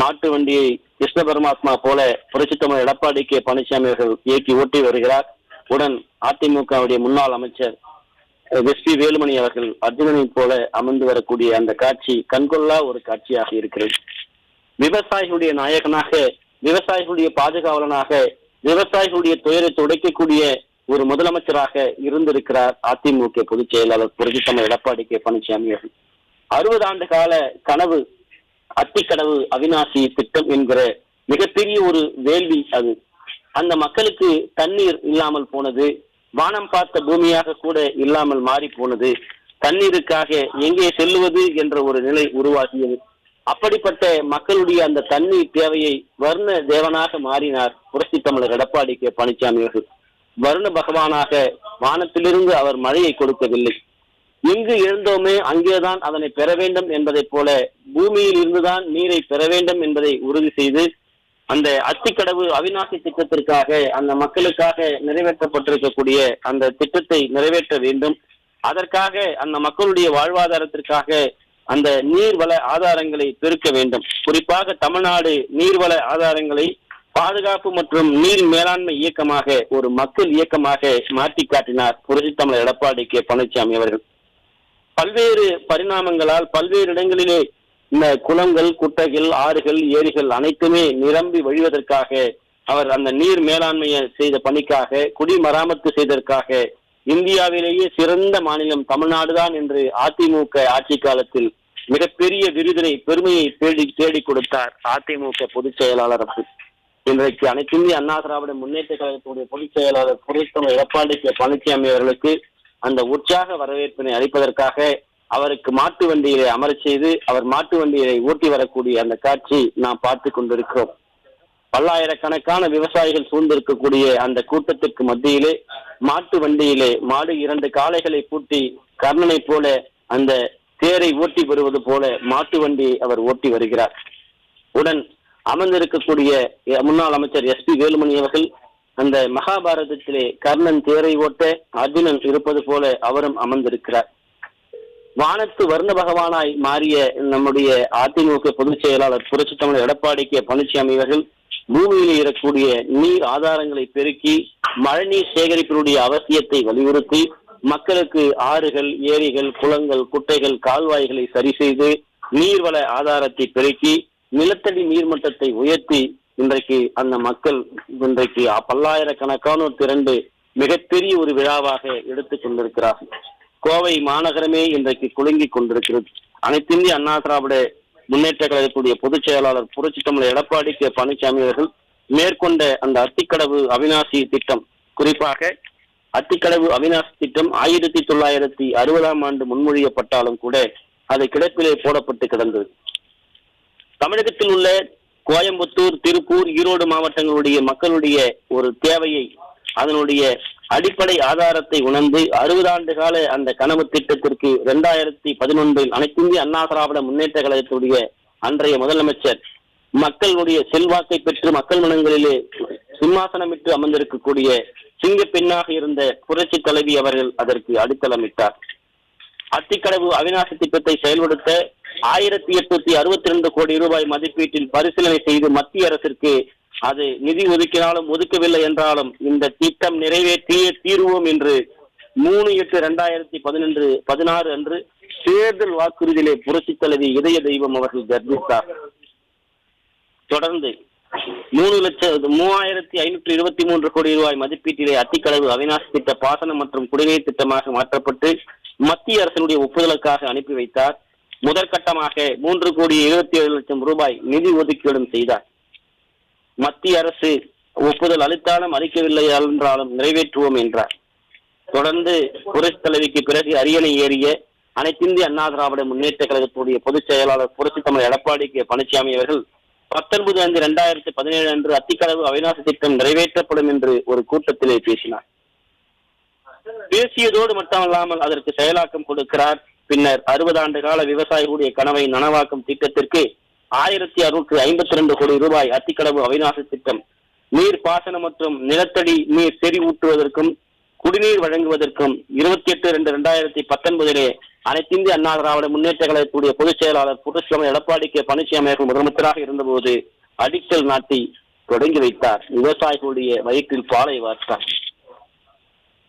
மாட்டு வண்டியை கிருஷ்ண பரமாத்மா போல புரட்சித்தமிழர் எடப்பாடி கே பழனிசாமி அவர்கள் இயக்கி ஓட்டி வருகிறார். உடன் அதிமுகவுடைய முன்னாள் அமைச்சர் எஸ் பி வேலுமணி அவர்கள் அர்ஜுனனை போல அமர்ந்து வரக்கூடிய அந்த காட்சி கண்கொள்ளா ஒரு காட்சியாக இருக்கிறது. விவசாயிகளுடைய நாயகனாக விவசாயிகளுடைய பாதுகாவலனாக விவசாயிகளுடைய துயரை துடைக்கக்கூடிய ஒரு முதலமைச்சராக இருந்திருக்கிறார் அதிமுக பொதுச் செயலாளர் புரட்சித்தமிழர் எடப்பாடி கே பழனிசாமி அவர்கள். அறுபது ஆண்டு கால கனவு அத்திக்கடவு அவிநாசி திட்டம் என்கிற மிகப்பெரிய ஒரு வேள்வி அது. அந்த மக்களுக்கு தண்ணீர் இல்லாமல் போனது வானம் பார்த்த பூமியாக கூட இல்லாமல் மாறி போனது தண்ணீருக்காக எங்கே செல்லுவது என்ற ஒரு நிலை உருவாகியது. அப்படிப்பட்ட மக்களுடைய அந்த தண்ணீர் தேவையை வர்ண தேவனாக மாறினார் புரட்சி தமிழர் எடப்பாடி கே. பழனிசாமி அவர்கள். வருண பகவானாக வானத்திலிருந்து அவர் மழையை கொடுக்கவில்லை. எங்கு எழுந்தோமே அங்கேதான் அதனை பெற வேண்டும் என்பதை போல பூமியில் இருந்துதான் நீரை பெற வேண்டும் என்பதை உறுதி செய்து அந்த அத்திக்கடவு அவிநாசி திட்டத்திற்காக அந்த மக்களுக்காக நிறைவேற்றப்பட்டிருக்கக்கூடிய அந்த திட்டத்தை நிறைவேற்ற வேண்டும். அதற்காக அந்த மக்களுடைய வாழ்வாதாரத்திற்காக அந்த நீர்வள ஆதாரங்களை பெருக்க வேண்டும். குறிப்பாக தமிழ்நாடு நீர்வள ஆதாரங்களை பாதுகாப்பு மற்றும் நீர் மேலாண்மை இயக்கமாக ஒரு மக்கள் இயக்கமாக மாற்றி காட்டினார் புரட்சி தமிழர் எடப்பாடி கே. பழனிசாமி அவர்கள். பல்வேறு பரிணாமங்களால் பல்வேறு இடங்களிலே இந்த குளங்கள் குட்டைகள் ஆறுகள் ஏரிகள் அனைத்துமே நிரம்பி வழிவதற்காக அவர் அந்த நீர் மேலாண்மையை செய்த பணிக்காக குடிமராமத்து செய்ததற்காக இந்தியாவிலேயே சிறந்த மாநிலம் தமிழ்நாடுதான் என்று அதிமுக ஆட்சி காலத்தில் மிகப்பெரிய விருதினை பெருமையை தேடி தேடி கொடுத்தார் அதிமுக பொதுச் செயலாளர் இன்றைக்கு அனைத்து இந்திய அண்ணா திராவிட முன்னேற்ற கழகத்துடைய பொதுச் செயலாளர் புரட்சித்தமிழர் எடப்பாடி கே பழனிசாமி அவர்களுக்கு அந்த உற்சாக வரவேற்பினை அளிப்பதற்காக அவருக்கு மாட்டு வண்டியிலே அமர செய்து அவர் மாட்டு வண்டியை ஓட்டி வரக்கூடிய அந்த காட்சி நாம் பார்த்து கொண்டிருக்கிறோம். பல்லாயிரக்கணக்கான விவசாயிகள் சூழ்ந்திருக்கக்கூடிய அந்த கூட்டத்திற்கு மத்தியிலே மாட்டு வண்டியிலே மாடு இரண்டு காளைகளை பூட்டி கர்ணனை போல அந்த தேரை ஓட்டி வருவது போல மாட்டு வண்டியை அவர் ஓட்டி வருகிறார். உடன் அமர்ந்திருக்கக்கூடிய முன்னாள் அமைச்சர் எஸ் பி வேலுமணி அவர்கள் அந்த மகாபாரதத்திலே கர்ணன் தேரை ஓட்ட அர்ஜுனன் இருப்பது போல அவரும் அமர்ந்திருக்கிறார். வானத்து வர்ண பகவானாய் மாறிய நம்முடைய அதிமுக பொதுச் செயலாளர் புரட்சி தமிழர் எடப்பாடி கே. பழனிசாமி அவர்கள் பூமியில் இருக்கக்கூடிய நீர் ஆதாரங்களை பெருக்கி மழைநீர் சேகரிப்பினுடைய அவசியத்தை வலியுறுத்தி மக்களுக்கு ஆறுகள் ஏரிகள் குளங்கள் குட்டைகள் கால்வாய்களை சரி செய்து நீர்வள ஆதாரத்தை பெருக்கி நிலத்தடி நீர்மட்டத்தை உயர்த்தி இன்றைக்கு அந்த மக்கள் இன்றைக்கு பல்லாயிரக்கணக்கானோர் திரண்டு மிகப்பெரிய ஒரு விழாவாக எடுத்துக் கொண்டிருக்கிறார்கள். கோவை மாநகரமே இன்றைக்கு குலுங்கிக் கொண்டிருக்கிறது. அனைத்திந்திய அண்ணா திராவிட முன்னேற்ற கழகத்துடைய பொதுச் செயலாளர் புரட்சி தமிழர் எடப்பாடி கே பழனிசாமி அவர்கள் மேற்கொண்ட அந்த அத்திக்கடவு அவிநாசி திட்டம் குறிப்பாக அத்திக்கடவு அவிநாசி திட்டம் ஆயிரத்தி தொள்ளாயிரத்தி அறுபதாம் ஆண்டு முன்மொழியப்பட்டாலும் கூட அது கிடப்பிலே போடப்பட்டு கிடந்தது. தமிழகத்தில் உள்ள கோயம்புத்தூர் திருப்பூர் ஈரோடு மாவட்டங்களுடைய மக்களுடைய ஒரு தேவையை அதனுடைய அடிப்படை ஆதாரத்தை உணர்ந்து அறுபது ஆண்டு கால அந்த கனவு திட்டத்திற்கு இரண்டாயிரத்தி பதினொன்றில் அனைத்திந்திய அண்ணா திராவிட முன்னேற்ற கழகத்துடைய அன்றைய முதலமைச்சர் மக்களுடைய செல்வாக்கை பெற்று மக்கள் மனங்களிலே சிம்மாசனமிட்டு அமர்ந்திருக்கக்கூடிய சிங்க பெண்ணாக இருந்த புரட்சி தலைவி அவர்கள் அதற்கு அடித்தளமிட்டார். அத்திக்கடவு அவிநாசி திட்டத்தை செயல்படுத்த ஆயிரத்தி எட்நூத்தி அறுபத்தி ரெண்டு கோடி ரூபாய் மதிப்பீட்டில் பரிசீலனை செய்து மத்திய அரசிற்கு அது நிதி ஒதுக்கினாலும் ஒதுக்கவில்லை என்றாலும் இந்த திட்டம் நிறைவேற்றியே தீருவோம் என்று மூணு எட்டு ரெண்டாயிரத்தி பதினொன்று பதினாறு அன்று தேர்தல் வாக்குறுதியிலே புரட்சி தலைவி இதய தெய்வம் அவர்கள் கர்ப்பித்தார் தொடர்ந்து மூணு லட்சம் மூவாயிரத்தி ஐநூற்றி இருபத்தி மூன்று கோடி ரூபாய் மதிப்பீட்டிலே அத்திக்கடவு அவிநாசி திட்ட பாசனம் மற்றும் குடிநீர் திட்டமாக மாற்றப்பட்டு மத்திய அரசினுடைய ஒப்புதலுக்காக அனுப்பி வைத்தார். முதற்கட்டமாக மூன்று கோடி எழுபத்தி ஏழு லட்சம் ரூபாய் நிதி ஒதுக்கீடும் செய்தார். மத்திய அரசு ஒப்புதல் அளித்தாலும் அளிக்கவில்லை என்றாலும் நிறைவேற்றுவோம் என்றார். தொடர்ந்து புரட்சி தலைவிக்கு பிறகு அரியணை ஏறிய அனைத்திந்திய அண்ணா திராவிட முன்னேற்ற கழகத்துடைய பொதுச் செயலாளர் புரட்சி தமிழ் எடப்பாடி கே. பழனிசாமி அவர்கள் பத்தொன்பது ஐந்து ரெண்டாயிரத்தி பதினேழு அன்று அத்திக்கடவு அவிநாசி திட்டம் நிறைவேற்றப்படும் என்று ஒரு கூட்டத்திலே பேசினார். பேசியதோடு மட்டுமல்லாமல் அதற்கு செயலாக்கம் கொடுக்கிறார் பின்னர் அறுபது ஆண்டு கால விவசாயிகளுடைய கனவை நனவாக்கும் திட்டத்திற்கு ஆயிரத்தி அறுநூற்று ஐம்பத்தி ரெண்டு கோடி ரூபாய் அத்திக்கடவு அவிநாசி திட்டம். நீர் பாசனம் மற்றும் நிலத்தடி நீர் செறிவூட்டுவதற்கும் குடிநீர் வழங்குவதற்கும் இருபத்தி எட்டு ரெண்டு ரெண்டாயிரத்தி பத்தொன்பதிலே அனைத்திந்திய அண்ணா திராவிட முன்னேற்ற கழகத்துடைய பொதுச் செயலாளர் புரட்சித்தலைவர் எடப்பாடி கே. பழனிசாமி அவர்கள் முதலமைச்சராக இருந்தபோது அடிக்கல் நாட்டி தொடங்கி வைத்தார். விவசாயிகளுடைய வயிற்றில் பாலை வார்த்தார்.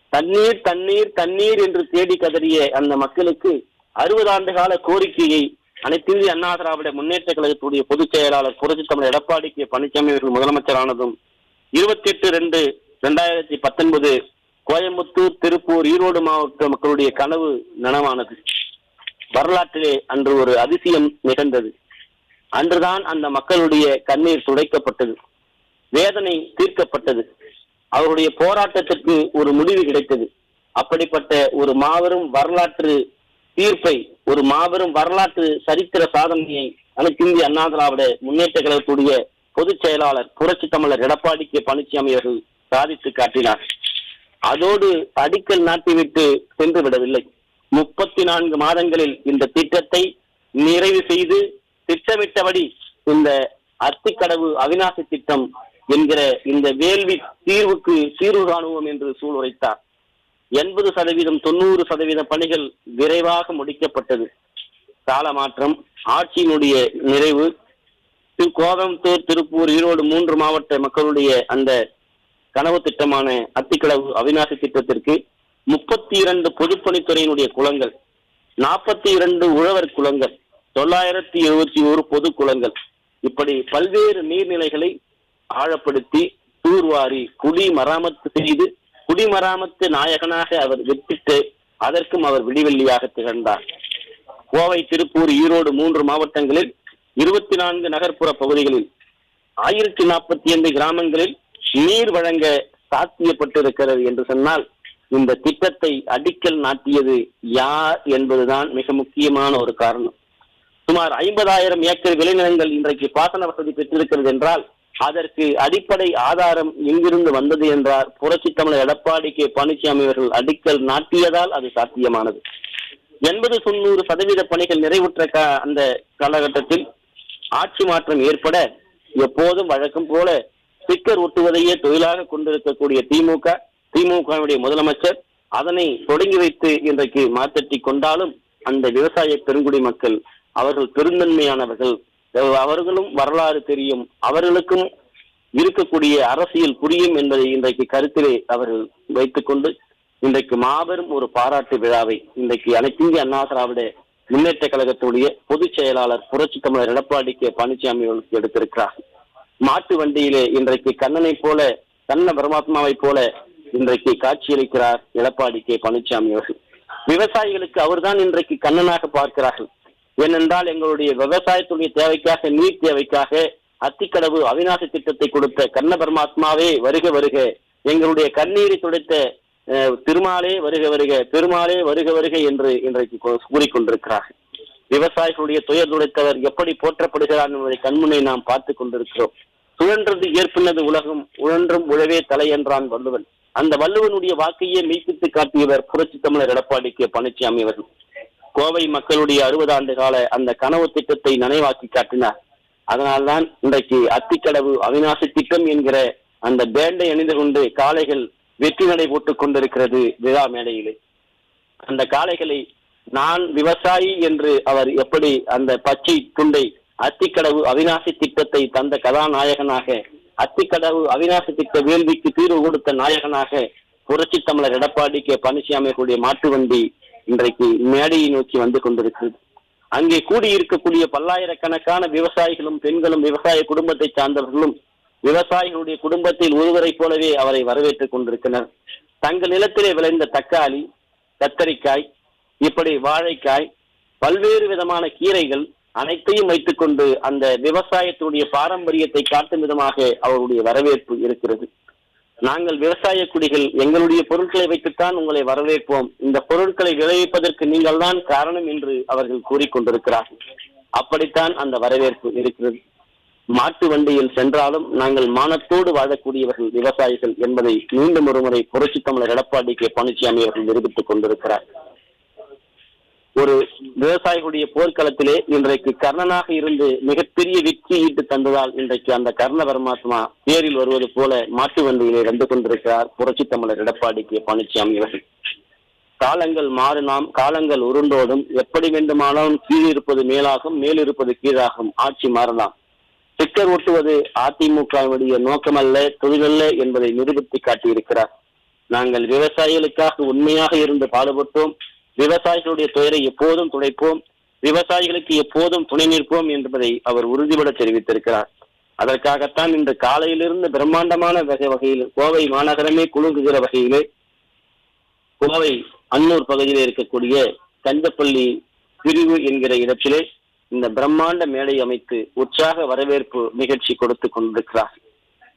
தண்ணீர் தண்ணீர் தண்ணீர் என்று தேடி கதறிய அந்த மக்களுக்கு அறுபது ஆண்டு கால கோரிக்கையை அனைத்திந்திய அண்ணா திராவிட முன்னேற்ற கழகத்துடைய பொதுச் செயலாளர் புரட்சி தமிழர் எடப்பாடி கே பழனிசாமி அவர்கள் முதலமைச்சரானதும் இருபத்தி எட்டு ரெண்டு ரெண்டாயிரத்தி பத்தொன்பது கோயம்புத்தூர் திருப்பூர் ஈரோடு மாவட்ட மக்களுடைய கனவு நனவானது. வரலாற்றிலே அன்று ஒரு அதிசயம் நிகழ்ந்தது. அன்றுதான் அந்த மக்களுடைய கண்ணீர் துடைக்கப்பட்டது. வேதனை தீர்க்கப்பட்டது. அவருடைய போராட்டத்திற்கு ஒரு முடிவு கிடைத்தது. அப்படிப்பட்ட ஒரு மாபெரும் வரலாற்று தீர்ப்பை ஒரு மாபெரும் வரலாற்று சரித்திர சாதனையை அனைத்திந்திய அண்ணா திராவிட முன்னேற்ற கழகத்துடைய பொதுச் செயலாளர் புரட்சி தமிழர் எடப்பாடி கே. பழனிசாமி அவர்கள் சாதித்து காட்டினார். அதோடு அடிக்கல் நாட்டிவிட்டு சென்று விடவில்லை. முப்பத்தி நான்கு மாதங்களில் இந்த திட்டத்தை நிறைவு செய்து திட்டமிட்டபடி இந்த அத்திக்கடவு அவிநாசி திட்டம் என்கிற இந்த வேள்வி தீர்வுக்கு தீர்வு காணுவோம் என்று சூளுரைத்தார் எண்பது சதவீதம் தொண்ணூறு சதவீத பணிகள் விரைவாக முடிக்கப்பட்டது. கால மாற்றம் ஆட்சியினுடைய நிறைவு திரு கோயம்புத்தூர் திருப்பூர் ஈரோடு மூன்று மாவட்ட மக்களுடைய அந்த கனவு திட்டமான அத்திக்கடவு அவிநாசி திட்டத்திற்கு முப்பத்தி இரண்டு பொதுப்பணித்துறையினுடைய குளங்கள் நாற்பத்தி இரண்டு உழவர் குளங்கள் தொள்ளாயிரத்தி எழுபத்தி ஒரு பொது குளங்கள் இப்படி பல்வேறு நீர்நிலைகளை ஆழப்படுத்தி தூர்வாரி குடி மராமத்து செய்து குடிமராமத்து நாயகனாக அவர் வெற்றிட்டு அதற்கும் அவர் விடிவெள்ளியாக திகழ்ந்தார். கோவை திருப்பூர் ஈரோடு மூன்று மாவட்டங்களில் இருபத்தி நான்கு நகர்ப்புற பகுதிகளில் ஆயிரத்தி நாற்பத்தி ஐந்து கிராமங்களில் நீர் வழங்க சாத்தியப்பட்டிருக்கிறது என்று சொன்னால் இந்த திட்டத்தை அடிக்கல் நாட்டியது யார் என்பதுதான் மிக முக்கியமான ஒரு காரணம். சுமார் ஐம்பதாயிரம் ஏக்கர் விளைநிலங்கள் இன்றைக்கு பாசன வசதி பெற்றிருக்கிறது என்றால் அதற்கு அடிப்படை ஆதாரம் எங்கிருந்து வந்தது என்றார். புரட்சி தமிழர் எடப்பாடி கே. பழனிசாமி அவர்கள் அடிக்கல் நாட்டியதால் அது சாத்தியமானது. எண்பது தொண்ணூறு சதவீத பணிகள் நிறைவுற்ற அந்த காலகட்டத்தில் ஆட்சி மாற்றம் ஏற்பட எப்போதும் வழக்கம் போல ஸ்டிக்கர் ஒட்டுவதையே தொழிலாக கொண்டிருக்கக்கூடிய திமுக திமுகவுடைய முதலமைச்சர் அதனை தொடங்கி வைத்து இன்றைக்கு மாற்றட்டி கொண்டாலும் அந்த விவசாய பெருங்குடி மக்கள் அவர்கள் பெருந்தன்மையானவர்கள் அவர்களும் வரலாறு தெரியும். அவர்களுக்கும் இருக்கக்கூடிய அரசியல் புரியும் என்பதை இன்றைக்கு கருத்திலே அவர்கள் வைத்துக்கொண்டு இன்றைக்கு மாபெரும் ஒரு பாராட்டு விழாவை இன்றைக்கு அனைத்திந்திய அண்ணா திராவிட முன்னேற்ற கழகத்துடைய பொதுச் செயலாளர் புரட்சி தமிழர் எடப்பாடி கே பழனிசாமி அவர்களுக்கு எடுத்திருக்கிறார். மாட்டு வண்டியிலே இன்றைக்கு கண்ணனை போல கண்ண பரமாத்மாவை போல இன்றைக்கு காட்சியளிக்கிறார் எடப்பாடி கே பழனிசாமி அவர்கள். விவசாயிகளுக்கு அவர்தான் இன்றைக்கு கண்ணனாக பார்க்கிறார்கள். ஏனென்றால் எங்களுடைய விவசாயத்துடைய தேவைக்காக நீர் தேவைக்காக அத்திக்கடவு அவிநாசி திட்டத்தை கொடுத்த கண்ண பரமாத்மாவே வருக வருக. எங்களுடைய கண்ணீரை துடைத்த திருமாலே வருக வருக பெருமாளே வருக வருக என்று இன்றைக்கு கூ- கூறிக்கொண்டிருக்கிறார்கள் விவசாயிகளுடைய துயர் துடைத்தவர் எப்படி போற்றப்படுகிறார் என்பதை கண்முனை நாம் பார்த்து கொண்டிருக்கிறோம். சுழன்றது ஏற்பினது உலகம் உழன்றும் உழவே தலை என்றான் வள்ளுவன். அந்த வள்ளுவனுடைய வாக்கையே மெய்ப்பித்து காட்டியவர் புரட்சி தமிழர் எடப்பாடி கே. பழனிசாமி அவர்கள். கோவை மக்களுடைய அறுபது ஆண்டு கால அந்த கனவு திட்டத்தை நனைவாக்கி காட்டினார். அதனால்தான் இன்றைக்கு அத்திக்கடவு அவிநாசி திட்டம் என்கிற அந்த பேண்டை அணிந்து கொண்டு காளைகள் வெற்றி நடை போட்டுக் கொண்டிருக்கிறது விழா மேடையிலே. அந்த காளைகளை நான் விவசாயி என்று அவர் எப்படி அந்த பச்சை துண்டை அத்திக்கடவு அவிநாசி திட்டத்தை தந்த கதாநாயகனாக அத்திக்கடவு அவிநாசி திட்ட வேள்விக்கு தீர்வு கொடுத்த நாயகனாக புரட்சி தமிழர் எடப்பாடி கே. பழனிசாமி மாட்டு வண்டி இன்றைக்கு மேடையை நோக்கி வந்து கொண்டிருக்கிறது. அங்கே கூடியிருக்கக்கூடிய பல்லாயிரக்கணக்கான விவசாயிகளும் பெண்களும் விவசாய குடும்பத்தை சார்ந்தவர்களும் விவசாயிகளுடைய குடும்பத்தில் ஒருவரை போலவே அவரை வரவேற்றுக் கொண்டிருக்கிறார் தங்கள் நிலத்திலே விளைந்த தக்காளி கத்தரிக்காய் இப்படி வாழைக்காய் பல்வேறு விதமான கீரைகள் அனைத்தையும் வைத்துக்கொண்டு அந்த விவசாயத்துடைய பாரம்பரியத்தை காட்டும் விதமாக அவருடைய வரவேற்பு இருக்கிறது. நாங்கள் விவசாய குடிகள் எங்களுடைய பொருட்களை வைத்துத்தான் உங்களை வரவேற்போம். இந்த பொருட்களை விளைவிப்பதற்கு நீங்கள் தான் காரணம் என்று அவர்கள் கூறிக்கொண்டிருக்கிறார்கள். அப்படித்தான் அந்த வரவேற்பு இருக்கிறது. மாட்டு வண்டியில் சென்றாலும் நாங்கள் மானத்தோடு வாழக்கூடியவர்கள் விவசாயிகள் என்பதை மீண்டும் ஒருமுறை புரட்சி தமிழர் எடப்பாடி கே. பழனிசாமி அவர்கள் நிரூபித்துக் கொண்டிருக்கிறார். ஒரு விவசாயிகளுடைய போர்க்களத்திலே இன்றைக்கு கர்ணனாக இருந்து மிகப்பெரிய வெற்றி ஈட்டு தந்ததால் இன்றைக்கு அந்த கர்ண பரமாத்மா பேரில் வருவது போல மாட்டு வண்டியிலே வந்து கொண்டிருக்கிறார். புரட்சி தமிழர் எடப்பாடி கே. பழனிசாமி அவர்கள். காலங்கள் மாறினாம். காலங்கள் உருண்டோடும் எப்படி வேண்டுமானாலும் கீழிருப்பது மேலாகும் மேலிருப்பது கீழாகும். ஆட்சி மாறலாம். ஸ்டிக்கர் ஒட்டுவது அதிமுகவுடைய நோக்கமல்ல தொழிலல்ல என்பதை நிரூபித்து காட்டியிருக்கிறார். நாங்கள் விவசாயிகளுக்காக உண்மையாக இருந்து பாடுபட்டோம். விவசாயிகளுடைய துயரை எப்போதும் துடைப்போம் விவசாயிகளுக்கு எப்போதும் துணை நிற்போம் என்பதை அவர் உறுதிபட தெரிவித்திருக்கிறார். அதற்காகத்தான் இன்று காலையிலிருந்து பிரம்மாண்டமான வகை வகையில் கோவை மாநகரமே குலுங்குகிற வகையிலே கோவை அன்னூர் பகுதியில் இருக்கக்கூடிய கஞ்சப்பள்ளி பிரிவு என்கிற இடத்திலே இந்த பிரம்மாண்ட மேடை அமைத்து உற்சாக வரவேற்பு நிகழ்ச்சி கொடுத்து கொண்டிருக்கிறார்.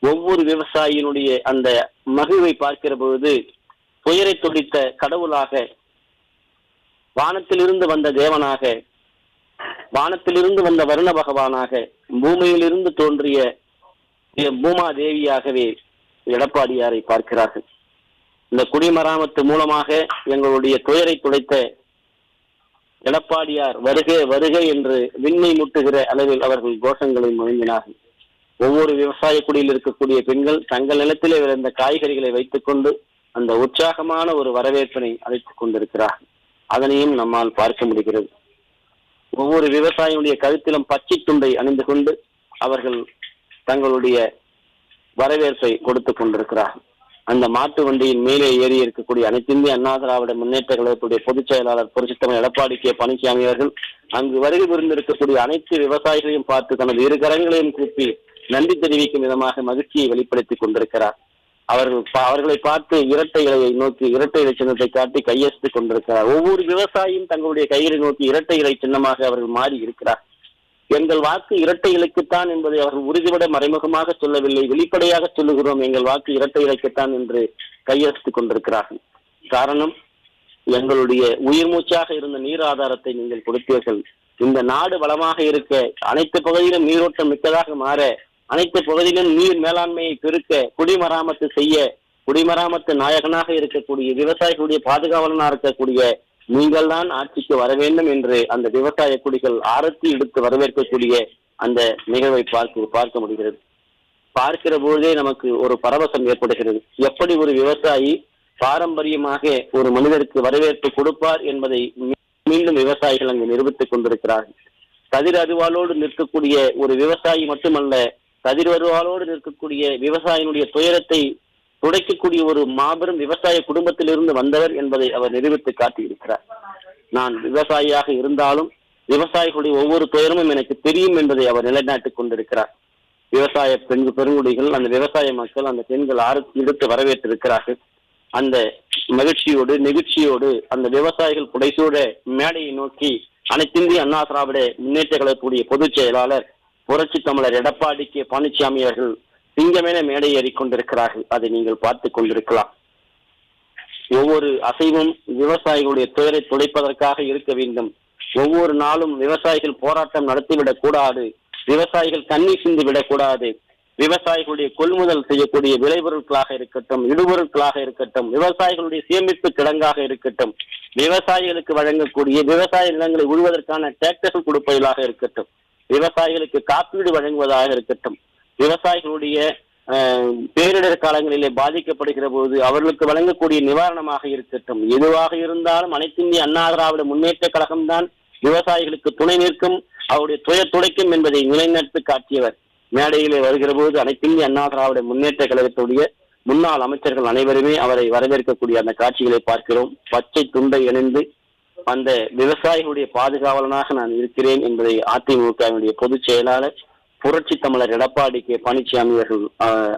ஒவ்வொரு விவசாயியினுடைய அந்த மகிழ்வை பார்க்கிற பொழுது துயரை துடித்த கடவுளாக வானத்திலிருந்து வந்த தேவனாக வானத்திலிருந்து வந்த வருண பகவானாக பூமியிலிருந்து தோன்றிய பூமா தேவியாகவே எடப்பாடியாரை பார்க்கிறார்கள். இந்த குடிமராமத்து மூலமாக எங்களுடைய துயரை துடைத்த எடப்பாடியார் வருக வருக என்று விண்ணை முட்டுகிற அளவில் அவர்கள் கோஷங்களை முழங்கினார்கள். ஒவ்வொரு விவசாய குடியில் இருக்கக்கூடிய பெண்கள் தங்கள் நிலத்திலே விளைந்த காய்கறிகளை வைத்துக்கொண்டு அந்த உற்சாகமான ஒரு வரவேற்பினை அழைத்துக் கொண்டிருக்கிறார்கள். அதனையும் நம்மால் பார்க்க முடிகிறது. ஒவ்வொரு விவசாயியுடைய கழுத்திலும் பச்சை துண்டை அணிந்து கொண்டு அவர்கள் தங்களுடைய வரவேற்பை கொடுத்து கொண்டிருக்கிறார்கள். அந்த மாட்டு வண்டியின் மேலே ஏறி இருக்கக்கூடிய அனைத்திந்திய அண்ணா திராவிட முன்னேற்ற கழகத்துடைய பொதுச் செயலாளர் புரட்சித்தமிழ் எடப்பாடி கே. பழனிசாமி அவர்கள் அங்கு வருகை புரிந்திருக்கக்கூடிய அனைத்து விவசாயிகளையும் பார்த்து தனது இரு கரங்களையும் கூப்பி நன்றி தெரிவிக்கும் விதமாக மகிழ்ச்சியை வெளிப்படுத்திக் கொண்டிருக்கிறார். அவர்கள் அவர்களை பார்த்து இரட்டை இலையை நோக்கி இரட்டை இலை சின்னத்தை காட்டி கையெழுத்துக் கொண்டிருக்கிறார். ஒவ்வொரு விவசாயியும் தங்களுடைய கைகளை நோக்கி இரட்டை இலை சின்னமாக அவர்கள் மாறி இருக்கிறார். எங்கள் வாக்கு இரட்டை இலைக்குத்தான் என்பதை அவர்கள் உறுதிபட மறைமுகமாக சொல்லவில்லை. வெளிப்படையாக சொல்லுகிறோம் எங்கள் வாக்கு இரட்டை இலைக்குத்தான் என்று கையெழுத்துக் கொண்டிருக்கிறார்கள். காரணம் எங்களுடைய உயிர் மூச்சாக இருந்த நீர் ஆதாரத்தை நீங்கள் கொடுத்தீர்கள். இந்த நாடு வளமாக இருக்க அனைத்து பகுதியிலும் நீரோட்டம் மிக்கதாக மாற அனைத்து பகுதியிலும் நீர் மேலாண்மையை பெருக்க குடிமராமத்து செய்ய குடிமராமத்து நாயகனாக இருக்கக்கூடிய விவசாயிகளுடைய பாதுகாவலனா இருக்கக்கூடிய நீங்கள் தான் ஆட்சிக்கு வர வேண்டும் என்று அந்த விவசாய குடிகள் ஆரத்தி எடுத்து வரவேற்கக்கூடிய அந்த நிகழ்வை பார்க்க பார்க்க முடிகிறது. பார்க்கிற பொழுதே நமக்கு ஒரு பரவசம் ஏற்படுகிறது. எப்படி ஒரு விவசாயி பாரம்பரியமாக ஒரு மனிதருக்கு வரவேற்பு கொடுப்பார் என்பதை மீ- மீண்டும் விவசாயிகள் அங்கு நிரூபித்துக் கொண்டிருக்கிறார்கள். கதிர் அறிவாளோடு நிற்கக்கூடிய ஒரு விவசாயி மட்டுமல்ல கதிர் வருவாளோடு நிற்கக்கூடிய விவசாயினுடைய துயரத்தை துடைக்கக்கூடிய ஒரு மாபெரும் விவசாய குடும்பத்திலிருந்து வந்தவர் என்பதை அவர் நிரூபித்து காட்டியிருக்கிறார். நான் விவசாயியாக இருந்தாலும் விவசாயிகளுடைய ஒவ்வொரு துயரமும் எனக்கு தெரியும் என்பதை அவர் நிலைநாட்டிக் கொண்டிருக்கிறார். விவசாய பெண் பெருங்குடிகள் அந்த விவசாய மக்கள் அந்த பெண்கள் ஆறு எடுத்து வரவேற்றிருக்கிறார்கள். அந்த மகிழ்ச்சியோடு நெகிழ்ச்சியோடு அந்த விவசாயிகள் புடைசூட மேடையை நோக்கி அனைத்திந்திய அண்ணா திராவிட முன்னேற்ற கழகத்துடைய பொதுச் செயலாளர் புரட்சி தமிழர் எடப்பாடி கே பழனிசாமி அவர்கள் சிங்கமேன மேடை ஏறிக்கொண்டிருக்கிறார்கள் அதை நீங்கள் பார்த்து கொண்டிருக்கலாம். ஒவ்வொரு அசைவும் விவசாயிகளுடைய துயரை துடைப்பதற்காக இருக்க வேண்டும். ஒவ்வொரு நாளும் விவசாயிகள் போராட்டம் நடத்திவிடக் கூடாது. விவசாயிகள் கண்ணீர் சிந்து விடக்கூடாது விவசாயிகளுடைய கொள்முதல் செய்யக்கூடிய விளைபொருட்களாக இருக்கட்டும் இடுபொருட்களாக இருக்கட்டும் விவசாயிகளுடைய சேமிப்பு கிடங்காக இருக்கட்டும் விவசாயிகளுக்கு வழங்கக்கூடிய விவசாய நிலங்களை உழுவதற்கான டிராக்டர்கள் கொடுப்பதாக இருக்கட்டும். விவசாயிகளுக்கு காப்பீடு வழங்குவதாக இருக்கட்டும். விவசாயிகளுடைய பேரிடர் காலங்களிலே பாதிக்கப்படுகிற போது அவர்களுக்கு வழங்கக்கூடிய நிவாரணமாக இருக்கட்டும். எதுவாக இருந்தாலும் அனைத்திந்திய அண்ணா திராவிட முன்னேற்ற கழகம்தான் விவசாயிகளுக்கு துணை நிற்கும் அவருடைய துயர் துடைக்கும் என்பதை நிலைநிறுத்து காட்டியவர். மேடையிலே வருகிற போது அனைத்திந்திய அண்ணா திராவிட முன்னேற்ற கழகத்துடைய முன்னாள் அமைச்சர்கள் அனைவருமே அவரை வரவேற்கக்கூடிய அந்த காட்சிகளை பார்க்கிறோம். பச்சை துண்டை இணைந்து அந்த விவசாயிகளுடைய பாதுகாவலனாக நான் இருக்கிறேன் என்பதை அதிமுகவினுடைய பொதுச் செயலாளர் புரட்சி தமிழர் எடப்பாடி கே. பழனிசாமி அவர்கள்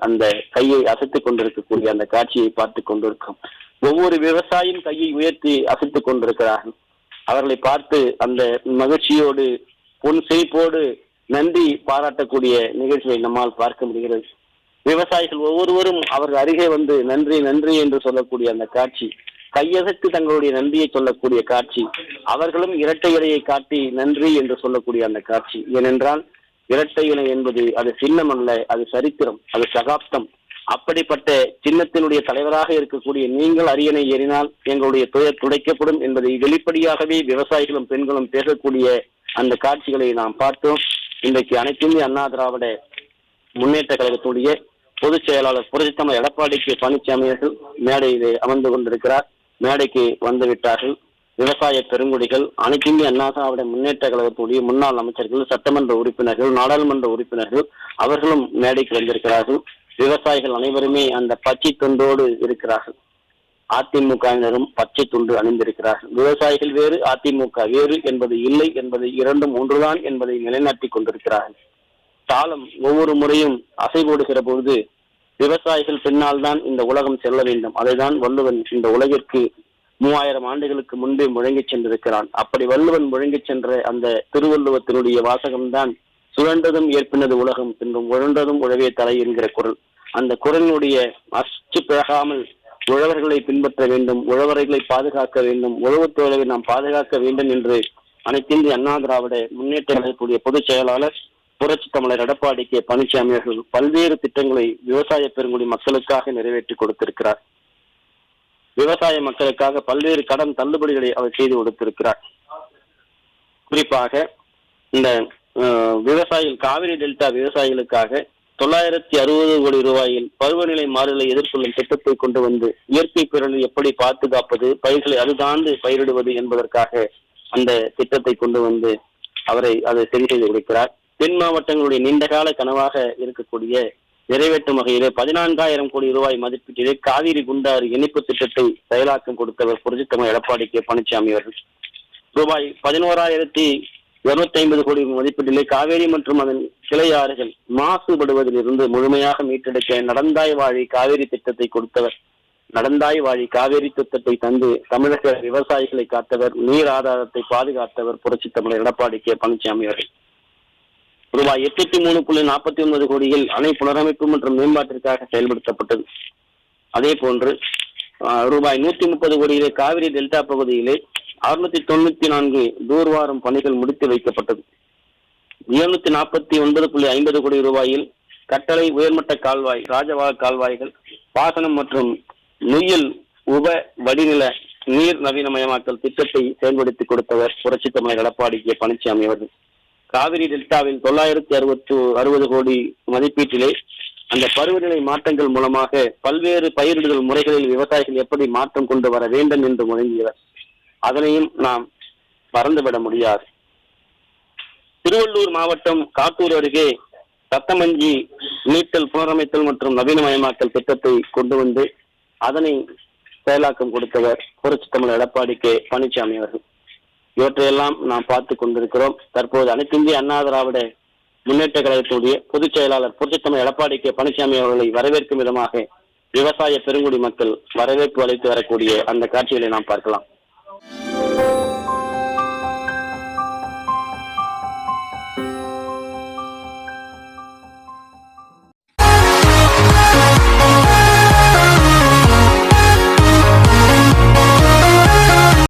அந்த கையை அசைத்துக் கொண்டிருக்கக்கூடிய அந்த காட்சியை பார்த்து கொண்டிருக்கும். ஒவ்வொரு விவசாயியும் கையை உயர்த்தி அசைத்துக் கொண்டிருக்கிறார்கள். அவர்களை பார்த்து அந்த மகிழ்ச்சியோடு பொன் சிரிப்போடு நன்றி பாராட்டக்கூடிய நிகழ்ச்சியை நம்மால் பார்க்க முடிகிறது. விவசாயிகள் ஒவ்வொருவரும் அவர்கள் அருகே வந்து நன்றி நன்றி என்று சொல்லக்கூடிய அந்த காட்சி கையசைத்து தங்களுடைய நன்றியை சொல்லக்கூடிய காட்சி அவர்களும் இரட்டை இலையை காட்டி நன்றி என்று சொல்லக்கூடிய அந்த காட்சி. ஏனென்றால் இரட்டை இலை என்பது அது சின்னம் அல்ல அது சரித்திரம் அது சகாப்தம். அப்படிப்பட்ட சின்னத்தினுடைய தலைவராக இருக்கக்கூடிய நீங்கள் அரியணை ஏறினால் எங்களுடைய துயர் துடைக்கப்படும் என்பதை வெளிப்படையாகவே விவசாயிகளும் பெண்களும் பேசக்கூடிய அந்த காட்சிகளை நாம் பார்த்தோம். இன்றைக்கு அனைத்துமே அண்ணா திராவிட முன்னேற்ற கழகத்துடைய பொதுச் செயலாளர் புரட்சித்தமர் எடப்பாடி கே பழனிசாமி அவர்கள் மேடையிலே அமர்ந்து கொண்டிருக்கிறார். மேடைக்கு வந்து விட்டார்கள். விவசாய பெருங்குடிகள் அனைத்துமே அண்ணா திராவிட முன்னேற்ற கழகத்துடைய முன்னாள் அமைச்சர்கள் சட்டமன்ற உறுப்பினர்கள் நாடாளுமன்ற உறுப்பினர்கள் அவர்களும் மேடைக்கு வந்திருக்கிறார்கள். விவசாயிகள் அனைவருமே அந்த பச்சை துண்டோடு இருக்கிறார்கள். அதிமுகவினரும் பச்சை துண்டு அணிந்திருக்கிறார்கள். விவசாயிகள் வேறு அதிமுக வேறு என்பது இல்லை என்பது இரண்டும் ஒன்றுதான் என்பதை நிலைநாட்டி கொண்டிருக்கிறார்கள். தாளம் ஒவ்வொரு முறையும் அசைபோடுகிற பொழுது விவசாயிகள் பின்னால் தான் இந்த உலகம் செல்ல வேண்டும். அதைதான் வள்ளுவன் இந்த உலகிற்கு மூவாயிரம் ஆண்டுகளுக்கு முன்பே முழங்கிச் சென்றிருக்கிறான். அப்படி வள்ளுவன் முழங்கிச் சென்ற அந்த திருவள்ளுவத்தினுடைய வாசகம்தான் சுழன்றதும் ஏற்பினது உலகம் பின்னும் உழன்றதும் உழவே தலை என்கிற குரல். அந்த குரலினுடைய அச்சு பிழகாமல் உழவர்களை பின்பற்ற வேண்டும் உழவர்களை பாதுகாக்க வேண்டும் உழவுத் தொழிலை நாம் பாதுகாக்க வேண்டும் என்று அனைத்திந்திய அண்ணா திராவிட முன்னேற்ற கூடிய பொதுச் செயலாளர் புரட்சி தமிழர் எடப்பாடி கே. பழனிசாமி அவர்கள் பல்வேறு திட்டங்களை விவசாய பெருங்குடி மக்களுக்காக நிறைவேற்றி கொடுத்திருக்கிறார். விவசாய மக்களுக்காக பல்வேறு கடன் தள்ளுபடிகளை அவர் செய்து கொடுத்திருக்கிறார். குறிப்பாக இந்த விவசாயிகள் காவிரி டெல்டா விவசாயிகளுக்காக தொள்ளாயிரத்தி அறுபது கோடி ரூபாயில் பருவநிலை மாறுதலை எதிர்கொள்ளும் திட்டத்தை கொண்டு வந்து இயற்கை பேரணி எப்படி பாதுகாப்பது பயிர்களை அதுதாண்டு பயிரிடுவது என்பதற்காக அந்த திட்டத்தை கொண்டு வந்து அவரை அதை சரி செய்து கொடுக்கிறார். தென் மாவட்டங்களுடைய நீண்டகால கனவாக இருக்கக்கூடிய நிறைவேற்றும் வகையிலே பதினான்காயிரம் கோடி ரூபாய் மதிப்பீட்டிலே காவிரி குண்டாறு இணைப்பு திட்டத்தை செயலாக்கம் கொடுத்தவர் புரட்சித்தமிழ் எடப்பாடி கே. பழனிசாமி அவர்கள். ரூபாய் பதினோராயிரத்தி இருநூத்தி ஐம்பது கோடி மதிப்பீட்டிலே காவேரி மற்றும் அதன் கிளை ஆறுகள் மாசுபடுவதிலிருந்து முழுமையாக மீட்டெடுக்க நடந்தாய் வாழி காவேரி திட்டத்தை கொடுத்தவர். நடந்தாய் வாழி காவேரி திட்டத்தை தந்து தமிழக விவசாயிகளை காத்தவர் நீர் ஆதாரத்தை பாதுகாத்தவர் புரட்சித்தமிழர் எடப்பாடி கே. பழனிசாமி அவர்கள். ரூபாய் எட்நூத்தி மூணு புள்ளி நாற்பத்தி ஒன்பது கோடியில் அணை புனரமைப்பு மற்றும் மேம்பாட்டிற்காக செயல்படுத்தப்பட்டது. அதே போன்று ரூபாய் நூத்தி முப்பது கோடியிலே காவிரி டெல்டா பகுதியிலே அறுநூத்தி தொண்ணூத்தி நான்கு தூர்வாரும் பணிகள் முடித்து வைக்கப்பட்டது. இருநூத்தி நாற்பத்தி ஒன்பது புள்ளி ஐம்பது கோடி ரூபாயில் கட்டளை உயர்மட்ட கால்வாய் ராஜவாக கால்வாய்கள் பாசனம் மற்றும் நுயில் உப வடிநில நீர் நவீனமயமாக்கல் திட்டத்தை செயல்படுத்தி கொடுத்தவர் புரட்சி தமிழர் எடப்பாடி கே. பழனிசாமி அவர்கள். காவிரி டெல்டாவில் தொள்ளாயிரத்தி அறுபத்து அறுபது கோடி மதிப்பீட்டிலே அந்த பருவநிலை மாற்றங்கள் மூலமாக பல்வேறு பயிரிடுதல் முறைகளில் விவசாயிகள் எப்படி மாற்றம் கொண்டு வர வேண்டும் என்று முழங்கியவர். அதனையும் நாம் மறந்துவிட முடியாது. திருவள்ளூர் மாவட்டம் காட்டூர் அருகே சத்தமஞ்சி மீட்டல் புனரமைத்தல் மற்றும் நவீனமயமாக்கல் திட்டத்தை கொண்டு வந்து அதனை செயலாக்கம் கொடுத்தவர் புரட்சி தமிழர் எடப்பாடி கே. பழனிசாமி அவர்கள். இவற்றையெல்லாம் நாம் பார்த்து கொண்டிருக்கிறோம். தற்போது அனைத்திந்திய அண்ணா திராவிட முன்னேற்ற கழகத்துடைய பொதுச் செயலாளர் புரட்சித்தமிழ் எடப்பாடி கே. பழனிசாமி அவர்களை வரவேற்கும் விதமாக விவசாய பெருங்குடி மக்கள் வரவேற்பு அளித்து வரக்கூடிய அந்த காட்சிகளை நாம் பார்க்கலாம்.